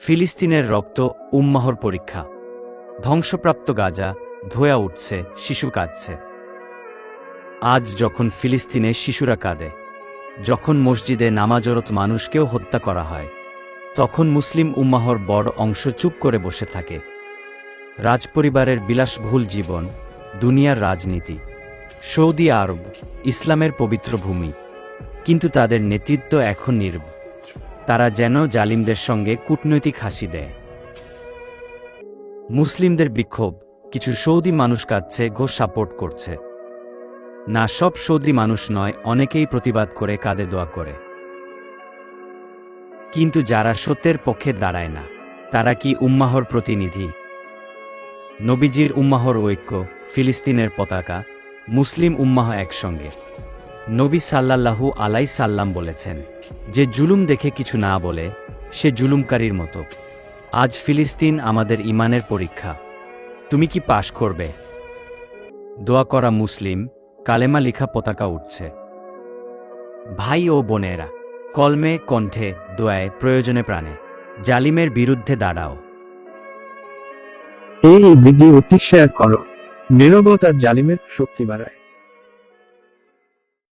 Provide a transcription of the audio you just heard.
ফিলিস্তিনের রক্ত উম্মাহর পরীক্ষা। ধ্বংসপ্রাপ্ত গাজা ধোয়া উঠছে, শিশু কাঁদছে। আজ যখন ফিলিস্তিনে শিশুরা কাঁদে, যখন মসজিদে নামাজরত মানুষকেও হত্যা করা হয়, তখন মুসলিম উম্মাহর বড় অংশ চুপ করে বসে থাকে। রাজপরিবারের বিলাসবহুল জীবন, দুনিয়ার রাজনীতি, সৌদি আরব, ইসলামের পবিত্র ভূমি। কিন্তু তাদের নেতৃত্ব এখন নির্ব তারা যেন জালিমদের সঙ্গে কূটনৈতিক হাসি দেয়। মুসলিমদের বিক্ষোভ, কিছু সৌদি মানুষ কাঁদছে ঘো সাপোর্ট করছে। না, সব সৌদি মানুষ নয়, অনেকেই প্রতিবাদ করে, কাঁদে, দোয়া করে। কিন্তু যারা সত্যের পক্ষে দাঁড়ায় না, তারা কি উম্মাহর প্রতিনিধি? নবীজির উম্মাহর ঐক্য, ফিলিস্তিনের পতাকা, মুসলিম উম্মাহ একসঙ্গে। নবী সাল্লাল্লাহু আলাই সাল্লাম বলেছেন, যে জুলুম দেখে কিছু না বলে, সে জুলুমকারীর মতো। আজ ফিলিস্তিন আমাদের ইমানের পরীক্ষা। তুমি কি পাশ করবে? দোয়া করা মুসলিম, কালেমা লিখা পতাকা উঠছে। ভাই ও বোনেরা, কলমে, কণ্ঠে, দোয়ায়, প্রয়োজনে প্রাণে, জালিমের বিরুদ্ধে দাঁড়াও। এই ভিডিওটি শেয়ার করো। নীরবতা জালিমের শক্তি বাড়ায়।